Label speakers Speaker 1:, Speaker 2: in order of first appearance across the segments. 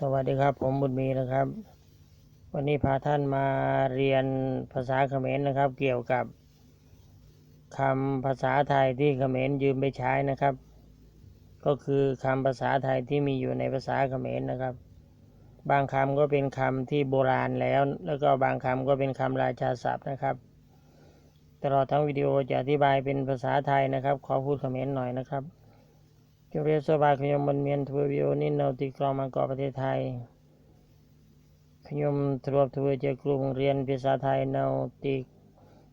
Speaker 1: สวัสดีครับ ผมบุญมีนะครับ วันนี้พาท่านมาเรียนภาษาเขมรนะครับ เกี่ยวกับคำภาษาไทยที่เขมรยืมไปใช้นะครับ ก็คือคำภาษาไทยที่มีอยู่ในภาษาเขมรนะครับ บางคำก็เป็นคำที่โบราณแล้ว แล้วก็บางคำก็เป็นคำราชาศัพท์นะครับ ตลอดทั้งวิดีโอจะอธิบายเป็นภาษาไทยนะครับ ขอพูดเขมรหน่อยนะครับ ជំរាបសួរបាទខ្ញុំមិនមានធ្វើវីដេអូនេះនៅទីក្រុងបាងកកប្រទេសថៃខ្ញុំធ្លាប់ធ្វើជាគ្រូបង្រៀនភាសាថៃនៅទី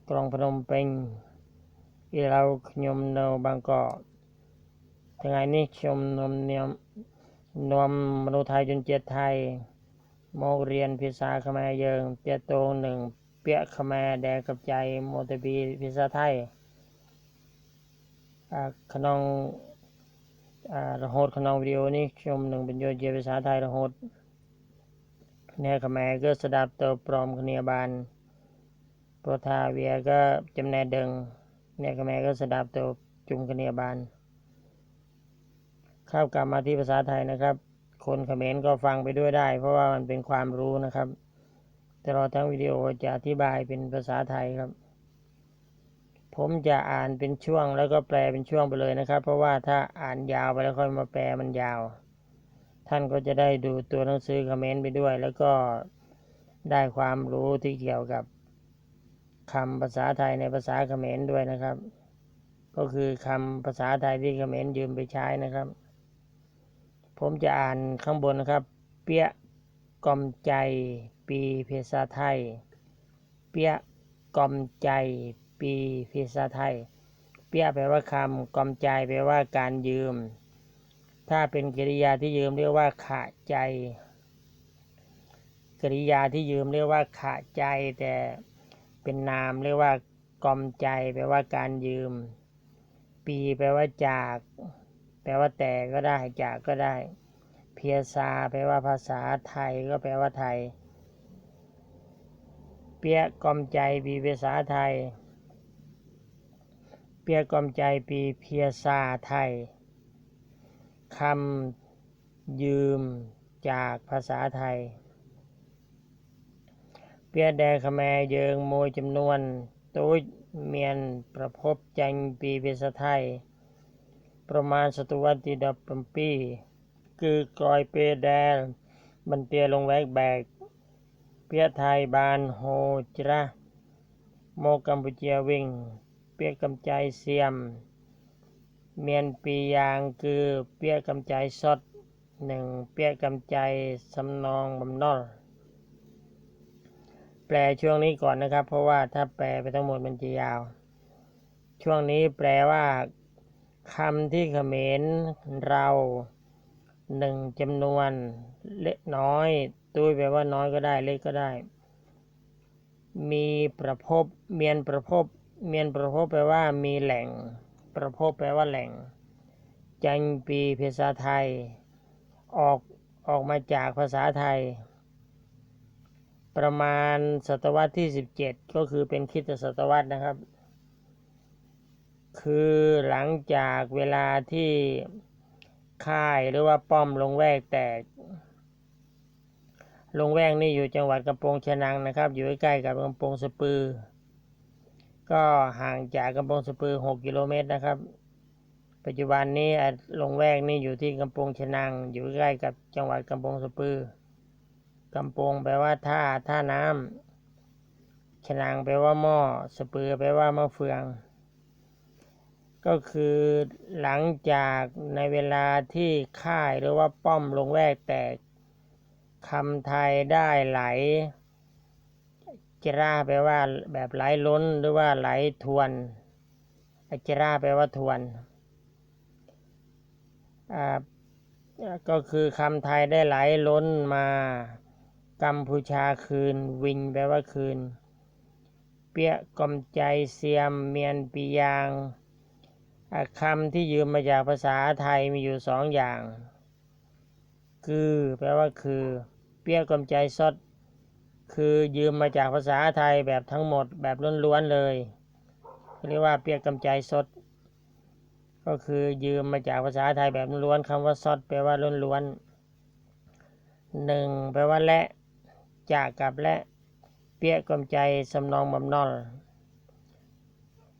Speaker 1: ក្រុងភ្នំពេញឥឡូវខ្ញុំនៅបាងកកថ្ងៃនេះខ្ញុំនាំនាមនាំមនុស្សថៃជនជាតិថៃមករៀនភាសាខ្មែរយើងទាក់ទងនឹងពាក្យខ្មែរដែលកັບចៃមកទៅពីភាសាថៃអាក្នុង រហូតក្នុងវីដេអូនេះខ្ញុំនឹងបញ្យល់ជាភាសាថៃរហូតអ្នកខ្មែរក៏ស្ដាប់ទៅព្រមគ្នាបានព្រោះថាវាក៏ចំណេះដឹងអ្នកខ្មែរក៏ស្ដាប់ទៅជុំគ្នាបានครับกลับมาที่ภาษาไทยนะครับ คนเขมรก็ฟังไปด้วยได้ เพราะว่ามันเป็นความรู้นะครับตลอดทั้งวิดีโอจะอธิบายเป็นภาษาไทยครับ ผมจะอ่านเป็นช่วงแล้วก็แปลเป็นช่วงไปเลยนะครับ เพราะว่าถ้าอ่านยาวไปแล้วค่อยมาแปลมันยาว ท่านก็จะได้ดูตัวหนังสือคอมเมนต์ไปด้วย แล้วก็ได้ความรู้ที่เกี่ยวกับคำภาษาไทยในภาษาเขมรด้วยนะครับ ก็คือคำภาษาไทยที่เขมรยืมไปใช้นะครับ ผมจะอ่านข้างบนนะครับ เปี้ยกอมใจ ปีภาษาไทย เปี้ยกอมใจ ปีภาษาไทย เปียแปลว่าคำกอมใจแปลว่าการยืม ถ้าเป็นกริยาที่ยืมเรียกว่าขาใจ กริยาที่ยืมเรียกว่าขาใจ แต่เป็นนามเรียกว่ากอมใจแปลว่าการยืม ปีแปลว่าจาก แปลว่าแต่ก็ได้จากก็ได้ เพียซาแปลว่าภาษาไทยก็แปลว่าไทย เปียกอมใจปีภาษาไทย เปียกอมใจปีเพียซาไทยคำยืมจากภาษาไทย เปียแดขแมเยิงมวยจำนวนตุ้ยเมียนประพบจังปีเภาษาไทย ประมาณศตวรรษที่ดับปีคือกรอยเปแดลมันเตียลงแวกแบก เปียไทยบานโฮจระโมกัมพูเจียวิ่ง ปียกกำใจเสียม เมียนปียางคือเปียกกำใจสดหนึ่งเปียกกำใจสำนองบำนอลแปลช่วงนี้ก่อนนะครับ เพราะว่าถ้าแปลไปทั้งหมดมันจะยาว ช่วงนี้แปลว่าคำที่เขมรเราหนึ่งจำนวนเล็กน้อย ตุ้ยแปลว่าน้อยก็ได้เล็กก็ได้ มีประพบเมียนประพบ เมียนประพบแปลว่ามีแหล่ง ประพบแปลว่าแหล่ง จังปีภาษาไทย ออกออกมาจากภาษาไทย ประมาณศตวรรษที่ 17 ก็คือเป็นคิดศตวรรษนะครับ คือหลังจากเวลาที่ค่ายหรือว่าป้อมลงแวกแตก ลงแวกนี่อยู่จังหวัดกระโปรงชนังนะครับ อยู่ใกล้กับกระโปรงสปือ ก็ห่างจากกำปงสปือ 6 กิโลเมตรนะครับ ปัจจุบันนี้ลงแวกนี่อยู่ที่กำปงชนัง อยู่ใกล้กับจังหวัดกำปงสปือกำปงแปลว่าท่าท่าน้ำชนังแปลว่าหม้อสปือแปลว่ามะเฟือง ก็คือหลังจากในเวลาที่ค่ายหรือว่าป้อมลงแวกแตกคำไทยได้ไหล จราแปลว่าแบบไหลล้นหรือว่าไหลทวนอจราแปลว่าทวนก็คือคำไทยได้ไหลล้นมากัมพูชาคืน วิงแปลว่าคืน เปียกอมใจเสียมเมียนปียางคำที่ยืมมาจากภาษาไทยมีอยู่สองอย่าง คือ แปลว่าคือ เปียกอมใจสด คือยืมมาจากภาษาไทยแบบทั้งหมดแบบล้วนๆเลยเรียกว่าเปียกกำใจสด ก็คือยืมมาจากภาษาไทยแบบล้วนคำว่าสดแปลว่าล้วนหนึ่งแปลว่าและจากกับและเปียกลมใจสำนองบำนอล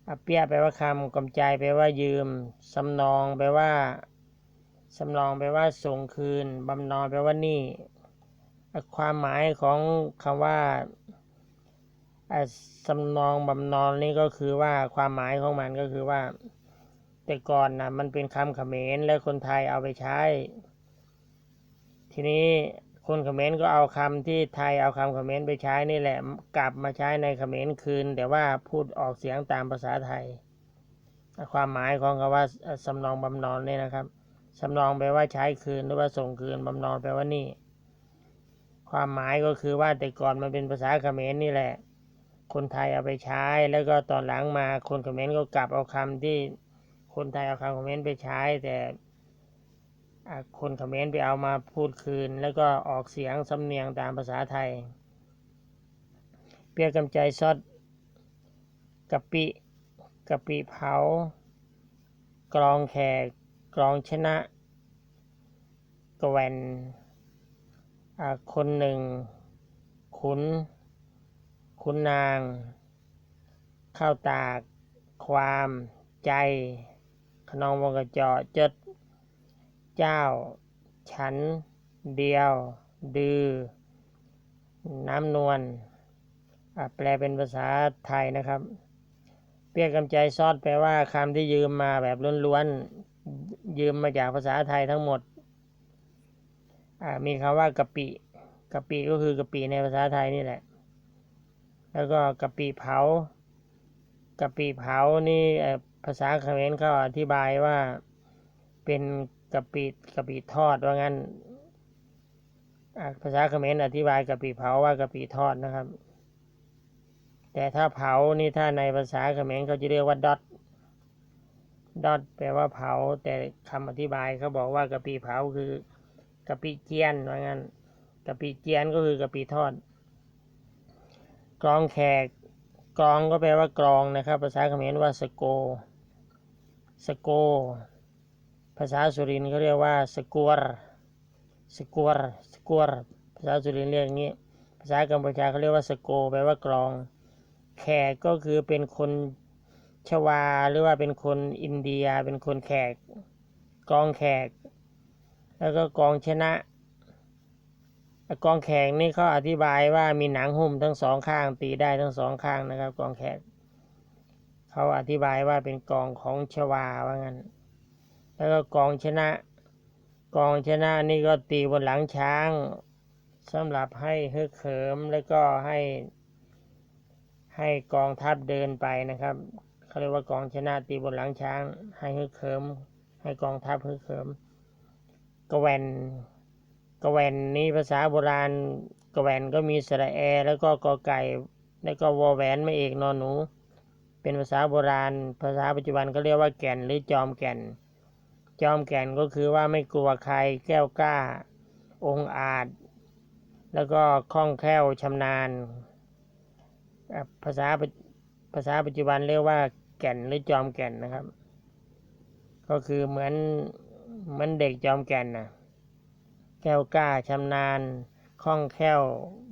Speaker 1: อะเปียแปลว่าคำกลมใจแปลว่ายืมสำนองแปลว่าสำนองแปลว่าส่งคืนบำนอนแปลว่านี่ ความหมายของคำว่าสำนองบำนอนนี่ก็คือว่าความหมายของมันก็คือว่า แต่ก่อนนะมันเป็นคำเขมรและคนไทยเอาไปใช้ ทีนี้คนเขมรก็เอาคำที่ไทยเอาคำเขมรไปใช้นี่แหละ กลับมาใช้ในเขมรคืน แต่ว่าพูดออกเสียงตามภาษาไทย ความหมายของคำว่าสำนองบำนอนนี่นะครับสำนองแปลว่าใช้คืนหรือว่าส่งคืนบำนอนแปลว่านี่ ความหมายก็คือว่าแต่ก่อนมันเป็นภาษาเขมรนี่แหละ คนไทยเอาไปใช้ แล้วก็ตอนหลังมาคนเขมรก็กลับเอาคำที่คนไทยเอาคำเขมรไปใช้ แต่คนเขมรไปเอามาพูดคืน แล้วก็ออกเสียงสำเนียงตามภาษาไทย เปียกำใจซอดกะปิกะปิเผา กรองแขก กรองชนะกแวน คนหนึ่ง ขุน ขุนนาง เข้าตาก ความใจ ขนองวงกระเจาะจด เจ้า ฉัน เดียว ดือ น้ำนวลแปลเป็นภาษาไทยนะครับ เปียกกำใจซอดแปลว่าคำที่ยืมมาแบบล้วนๆยืมมาจากภาษาไทยทั้งหมด อ่ามีคำว่ากะปิกะปิก็คือกะปิในภาษาไทยนี่แหละ แล้วก็กะปิเผากะปิเผานี่ภาษาเขมรเขาอธิบายว่าเป็นกะปิกะปิทอดว่างั้นภาษาเขมรอธิบายกะปิเผาว่ากะปิทอดนะครับ แต่ถ้าเผานี่ถ้าในภาษาเขมรเขาจะเรียกว่าดอทดอทแปลว่าเผา แต่คำอธิบายเขาบอกว่ากะปิเผาคือ กะปิเจียนว่างั้นกะปิเจียนก็คือกะปิทอด กรองแขก กรองก็แปลว่ากรองนะครับ ภาษาเขมรว่าสโก สโก ภาษาสุรินทร์เขาเรียกว่าสกัวรสกัวรสกัวรภาษาสุรินทร์เรียกอย่างนี้ ภาษากัมพูชาเขาเรียกว่าสโก แปลว่ากรอง แขกก็คือเป็นคนชวาหรือว่าเป็นคนอินเดีย เป็นคนแขก กองแขก แล้วก็กองชนะ กองแขกนี่เขาอธิบายว่ามีหนังหุ้มทั้งสองข้างตีได้ทั้งสองข้างนะครับ กองแขกเขาอธิบายว่าเป็นกองของชวาว่างั้น แล้วก็กองชนะ กองชนะนี่ก็ตีบนหลังช้างสำหรับให้ฮึกเหิมแล้วก็ให้ให้กองทัพเดินไปนะครับเขาเรียกว่ากองชนะตีบนหลังช้าง ให้ฮึกเหิม ให้กองทัพฮึกเหิม กแวนกแวนนี้ภาษาโบราณกแวนก็มีสระแอ แล้วก็กอไก่ แล้วก็วอแหวนไม่เอกนอนหนู เป็นภาษาโบราณ ภาษาปัจจุบันก็เรียกว่าแก่นหรือจอมแก่น จอมแก่นก็คือว่าไม่กลัวใครแก้วกล้า องอาจ แล้วก็คล่องแคล่วชำนาญ ภาษาภาษาปัจจุบันเรียกว่าแก่นหรือจอมแก่นนะครับ ก็คือเหมือน มือนเด็กจอมแก่นนะแก้วกล้าชำนาญคล่องแคล่ว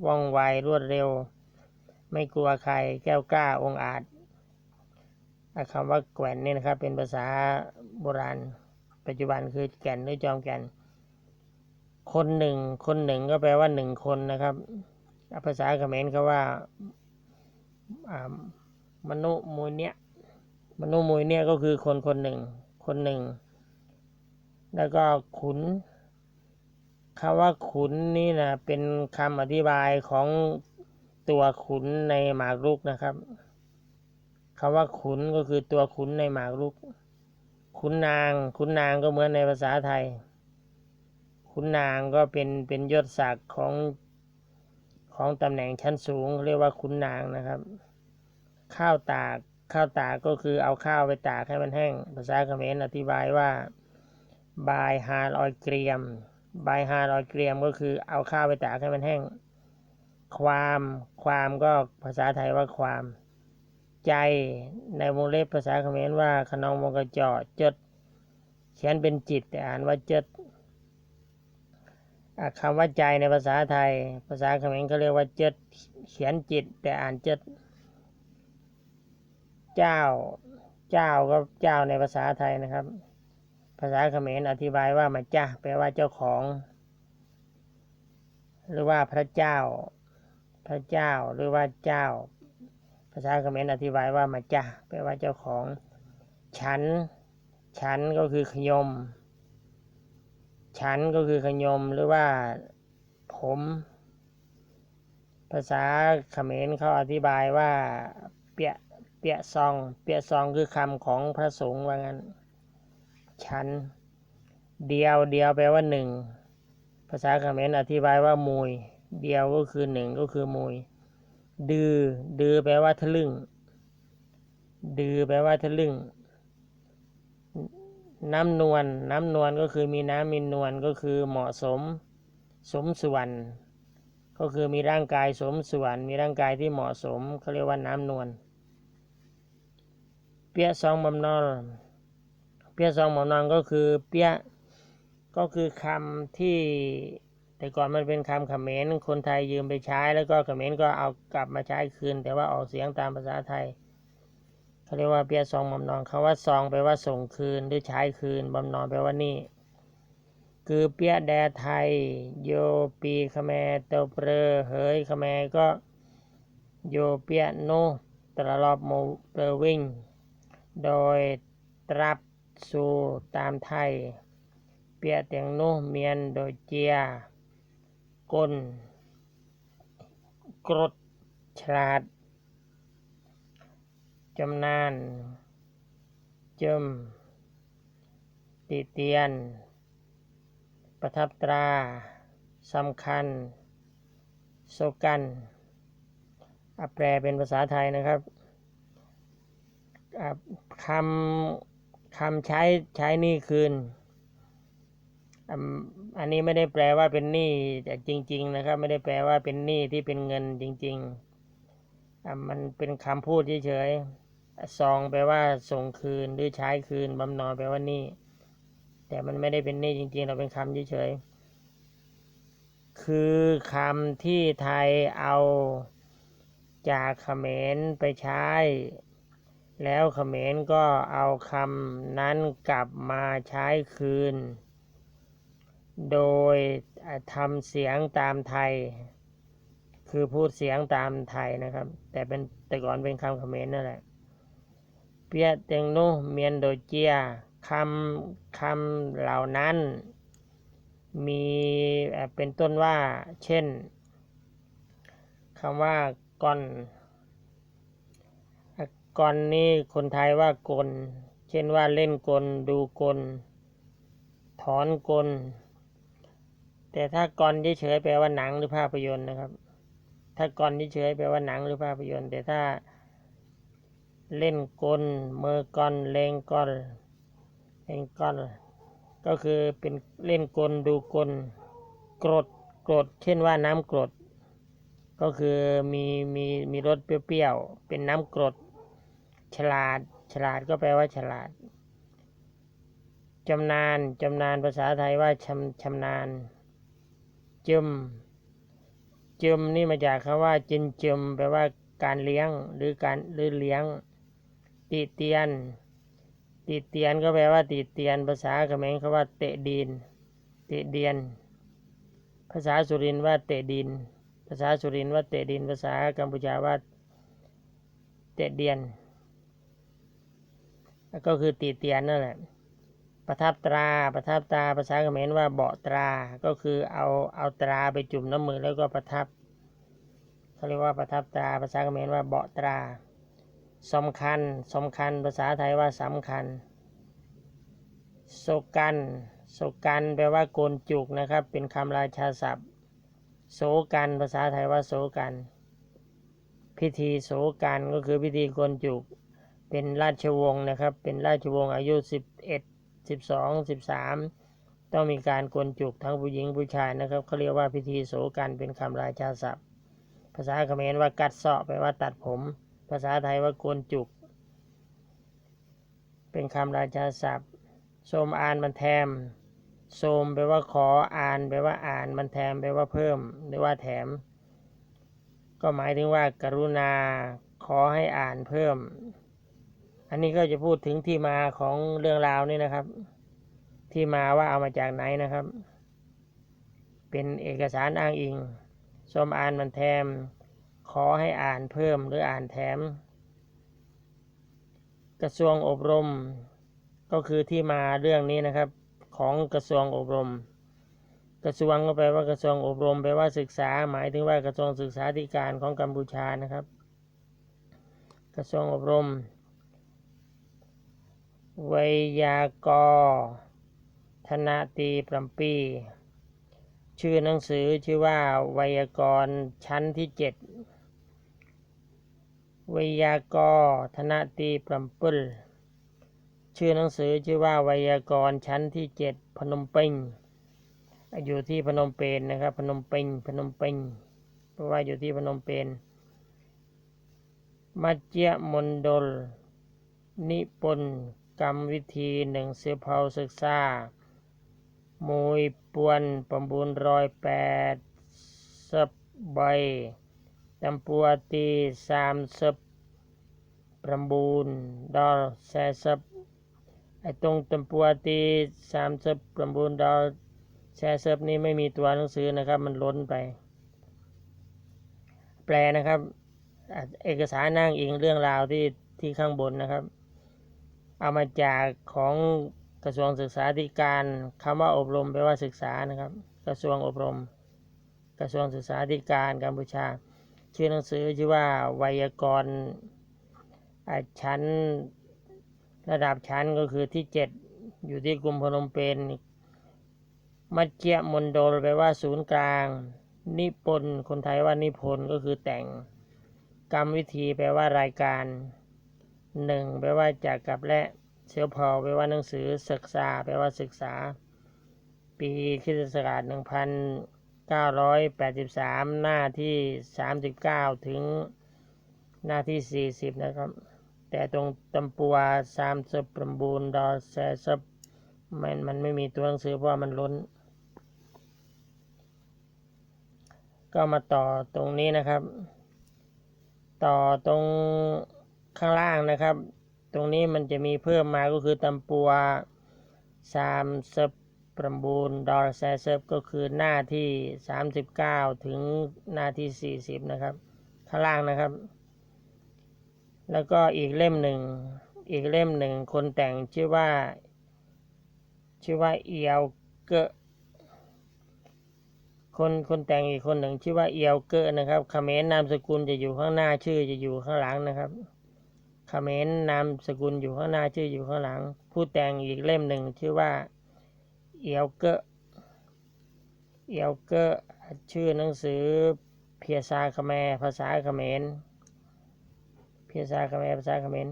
Speaker 1: ว่องไวรวดเร็ว ไม่กลัวใครแก้วกล้าองอาจคำว่าแก่นนี่นะครับ เป็นภาษาโบราณ ปัจจุบันคือแก่นหรือจอมแก่น คนหนึ่ง คนหนึ่งก็แปลว่าหนึ่งคนนะครับ ภาษาเขมรเขาว่ามนุมูลเนี้ยมนุมูลเนี้ยก็คือคนคนหนึ่ง คนหนึ่ง แล้วก็ขุนคำว่าขุนนี่นะเป็นคำอธิบายของตัวขุนในหมากรุกนะครับคำว่าขุนก็คือตัวขุนในหมากรุก ขุนนางขุนนางก็เหมือนในภาษาไทย ขุนนางก็เป็นเป็นยศศักดิ์ของของตำแหน่งชั้นสูง เรียกว่าขุนนางนะครับ ข้าวตากข้าวตากก็คือเอาข้าวไปตากให้มันแห้ง ภาษาเขมรอธิบายว่า บายฮาลอยเกรียมใบฮารอยเกรียมก็คือเอาข้าวไปตากให้มันแห้ง ความความก็ภาษาไทยว่าความ ใจในวงเล็บภาษาเขมรว่าขนองวงกระจอจดเขียนเป็นจิตแต่อ่านว่าจดคำว่าใจในภาษาไทย ภาษาเขมรเขาเรียกว่าเจดเขียนจิต แต่อ่านเจดเจ้า เจ้าก็เจ้าในภาษาไทยนะครับ ภาษาเขมรอธิบายว่ามาจ้าแปลว่าเจ้าของ หรือว่าพระเจ้า พระเจ้าหรือว่าเจ้า ภาษาเขมรอธิบายว่ามาจ้าแปลว่าเจ้าของ ฉัน ฉันก็คือขยม ฉันก็คือขยมหรือว่าผม ภาษาเขมรเขาอธิบายว่า เปียเปียซอง เปียซองคือคำของพระสงฆ์ว่างั้น ฉันเดียวเดียวแปลว่าหนึ่งภาษาเขมรอธิบายว่ามุยเดียวก็คือหนึ่งก็คือมุยดือดือแปลว่าทะลึ่ง ดือแปลว่าทะลึ่ง น้ำนวลน้ำนวลก็คือมีน้ำมีนวลก็คือเหมาะสม สมส่วน ก็คือมีร่างกายสมส่วน มีร่างกายที่เหมาะสมเขาเรียกว่าน้ำนวลเปียซองบำนอนเปียซองบำนอนก็คือเปียก็คือคำที่แต่ก่อนมันเป็นคำเขมรคนไทยยืมไปใช้ แล้วก็เขมรก็เอากลับมาใช้คืน แต่ว่าออกเสียงตามภาษาไทยเขาเรียกว่าเปียซองบำนอนคาว่าซองแปลว่าส่งคืนหรือใช้คืนบำนอนแปลว่านี่ คือเปียแดไทย โยปีขแมเตเปรเฮยขแมก็โยเปียโนตลลอบโมเปรวิ่ง โดยตรับ สู่ตามไทย เปียเตียงโนเมียนโดยเจียกลกรดฉลาดจำนานจมติเตียน ประทับตราสำคัญโซกันอแปลเป็นภาษาไทยนะครับคำ คำใช้ใช้หนี่คืน อันนี้ไม่ได้แปลว่าเป็นหนี้แต่จริง ๆ นะครับ ไม่ได้แปลว่าเป็นหนี้ที่เป็นเงินจริงๆมันเป็นคำพูดเฉยๆซองแปลว่าส่งคืนหรือใช้คืนบำนาญแปลว่าหนี่แต่มันไม่ได้เป็นหนี้จริง ๆ เราเป็นคำเฉยๆคือคำที่ไทยเอาจากเขมรไปใช้ แล้วเขมรก็เอาคำนั้นกลับมาใช้คืน โดยทำเสียงตามไทย คือพูดเสียงตามไทยนะครับ แต่เป็นแต่ก่อนเป็นคำเขมรนั่นแหละ เปียเตงโนเมียนโดเจียคำคำเหล่านั้น มีเป็นต้นว่า เช่นคำว่าก่อน ก่อนนี่คนไทยว่ากล เช่นว่าเล่นกล ดูกล ถอนกล แต่ถ้ากลเฉยๆแปลว่าหนังหรือภาพยนตร์นะครับ ถ้ากลเฉยๆแปลว่าหนังหรือภาพยนตร์ แต่ถ้าเล่นกลเมือกลเลงกลเลงกลก็คือเป็นเล่นกลดูกลกรดกรดเช่นว่าน้ำกรด ก็คือมีมีมีรสเปรี้ยวๆเป็นน้ำกรด ฉลาด ฉลาดก็แปลว่าฉลาดจำนานจำนานภาษาไทยว่าชำชำนาญจึมจึมนี่มาจากคำว่าจินจึมแปลว่าการเลี้ยงหรือการหรือเลี้ยง ติเตียน ติเตียนก็แปลว่าติเตียน ภาษาเขมรเขาว่าเตะดินเตะเดียน ภาษาสุรินว่าเตะดิน ภาษาสุรินว่าเตะดิน ภาษากัมพูชาว่าเตะเดียน ก็คือติเตียนนั่นแหละ ประทับตรา ประทับตราภาษาเขมรว่าเบาตรา ก็คือเอาเอาตราไปจุ่มน้ำมือแล้วก็ประทับเขาเรียกว่าประทับตราภาษาเขมรว่าเบาตราสำคัญสำคัญภาษาไทยว่าสำคัญโศกันโศกันแปลว่าโกนจุกนะครับ เป็นคำราชาศัพท์โศกันภาษาไทยว่าโศกัน พิธีโศกันก็คือพิธีโกนจุก เป็นราชวงศ์นะครับ เป็นราชวงศ์อายุสิบเอ็ดสิบสองสิบสามต้องมีการโกนจุกทั้งผู้หญิงผู้ชายนะครับเขาเรียกว่าพิธีโศกันเป็นคำราชาศัพท์ ภาษาเขมรว่ากัดเสาะแปลว่าตัดผม ภาษาไทยว่าโกนจุก เป็นคำราชาศัพท์สมอานมันแทมโสมแปลว่าขออ่านแปลว่าอ่านมันแถมแปลว่าเพิ่ม หรือว่าแถม ก็หมายถึงว่า กรุณาขอให้อ่านเพิ่ม อันนี้ก็จะพูดถึงที่มาของเรื่องราวนี่นะครับ ที่มาว่าเอามาจากไหนนะครับ เป็นเอกสารอ้างอิงสมอ่านมันแถมขอให้อ่านเพิ่มหรืออ่านแถม กระทรวงอบรม ก็คือที่มาเรื่องนี้นะครับ ของกระทรวงอบรม กระทรวงก็แปลว่ากระทรวงอบรมแปลว่าศึกษา หมายถึงว่ากระทรวงศึกษาธิการของกัมพูชานะครับ กระทรวงอบรม ไวยากรธนตีปรัมปีชื่อหนังสือชื่อว่าไวยากรณ์ชั้นที่เจ็ดวยากรธนตีปรัมปุลชื่อหนังสือชื่อว่าวยากรชั้นที่เจ็ดพนมเปญอยู่ที่พนมเปญนนะครับ พนมเปญพนมเปญเพราะว่าอยู่ที่พนมเปญมัจเจมนดล นิปน กรรมวิธีหนึ่งเสือเผาศึกษามวยปวนประมูลรอยแปดสับใบตำปัวตีสามสับประมูลดอลแสสับไอตรงตำปัวตีสามสับประมูลดอลแสสับนี่ไม่มีตัวหนังสือนะครับ มันล้นไป แปลนะครับ เอกสารนั่งอิงเรื่องราวที่ที่ข้างบนนะครับ เอามาจากของกระทรวงศึกษาธิการคำว่าอบรมแปลว่าศึกษานะครับ กระทรวงอบรม กระทรวงศึกษาธิการกัมพูชา ชื่อหนังสือชื่อว่าไวยากรณ์อะชั้นระดับชั้นก็คือที่เจ็ดอยู่ที่กรุงพนมเปญมัจเจยมนดลแปลว่าศูนย์กลาง นิปนธ์คนไทยว่านิพนธ์ก็คือแต่ง กรรมวิธีแปลว่ารายการ หนึ่งแปลว่าจากกับและเสียวพอแปลว่าหนังสือศึกษาแปลว่าศึกษา ปีคริสตศักราช1983 หน้าที่ 39 ถึงหน้าที่ 40 นะครับ แต่ตรงตำปัวสามสบประบูรณ์ดอแซสบมันมันไม่มีตัวหนังสือเพราะมันล้น ก็มาต่อตรงนี้นะครับ ต่อตรง ข้างล่างนะครับ ตรงนี้มันจะมีเพิ่มมาก็คือตำปัวสามสบประบูรณ์ดอลแซสบก็คือหน้าที่ 39 ถึงหน้าที่ 40 นะครับ ข้างล่างนะครับ แล้วก็อีกเล่มหนึ่ง อีกเล่มหนึ่งคนแต่งชื่อว่า ชื่อว่าเอียวเกะคนคนแต่งอีกคนหนึ่งชื่อว่าเอียวเกะนะครับคเขมรนามสกุลจะอยู่ข้างหน้าชื่อจะอยู่ข้างหลังนะครับ คเขมรนามสกุลอยู่ข้างหน้าชื่ออยู่ข้างหลัง ผู้แต่งอีกเล่มหนึ่งชื่อว่าเอียวเกะเอียวเกะชื่อหนังสือเพียซาคแมภาษาเขมรภาษาเมภาษาเขมร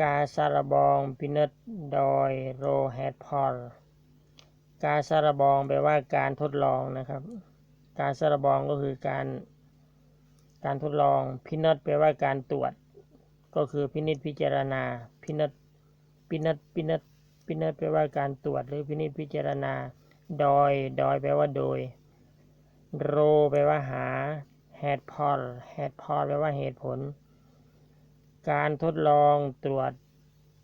Speaker 1: กาซาระบองพินดดอยโรแฮดพอลกาซาระบองแปลว่าการทดลองนะครับ การซาระบองก็คือการการทดลองพินดแปลว่าการตรวจ ก็คือพินิจพิจารณา พินดพินดพินดพินดแปลว่าการตรวจหรือพินิจพิจารณา ดอยดอยแปลว่าโดย โรแปลว่าหาแฮดพอลแฮดพอลแปลว่าเหตุผล การทดลองตรวจ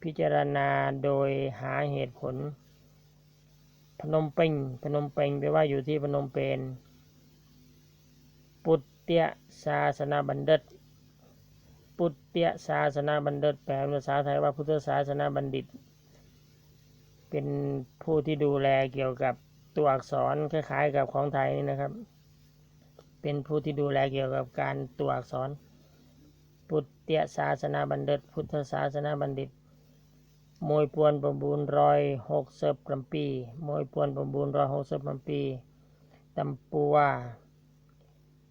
Speaker 1: พิจารณาโดยหาเหตุผล พนมเปญพนมเปญแปลว่าอยู่ที่พนมเปญปุตเตียศาสนาบัณฑิต ปุตเตียศาสนาบัณฑิตแปลภาษาไทยว่าพุทธศาสนาบัณฑิต เป็นผู้ที่ดูแลเกี่ยวกับตัวอักษรคล้ายๆ กับของไทยนี่นะครับ เป็นผู้ที่ดูแลเกี่ยวกับการตัวอักษรพุทธศาสนาบัณฑิต พุทธศาสนาบัณฑิตมวยปวนประบูรรอยหกเสิบกรัมปีมวยปวนประบูรรอยหกสิบกรัมปีตำปัว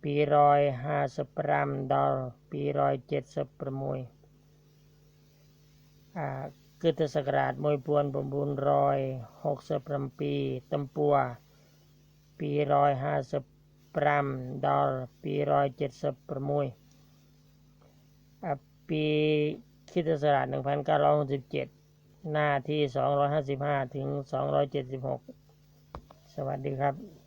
Speaker 1: ปีรอยห้าสิบปรามดอลปีรอยเจ็ดสิบประมวยอ่าคริสตศักราชมวยปวนประบูรรอยหกสิบกรัมปีตำปัวปีรอยห้าสิบปรามดอลปีรอยเจ็ดสิบประมวยอะปีคริสตศักราช1967 หน้าที่ 255 ถึง 276 สวัสดีครับ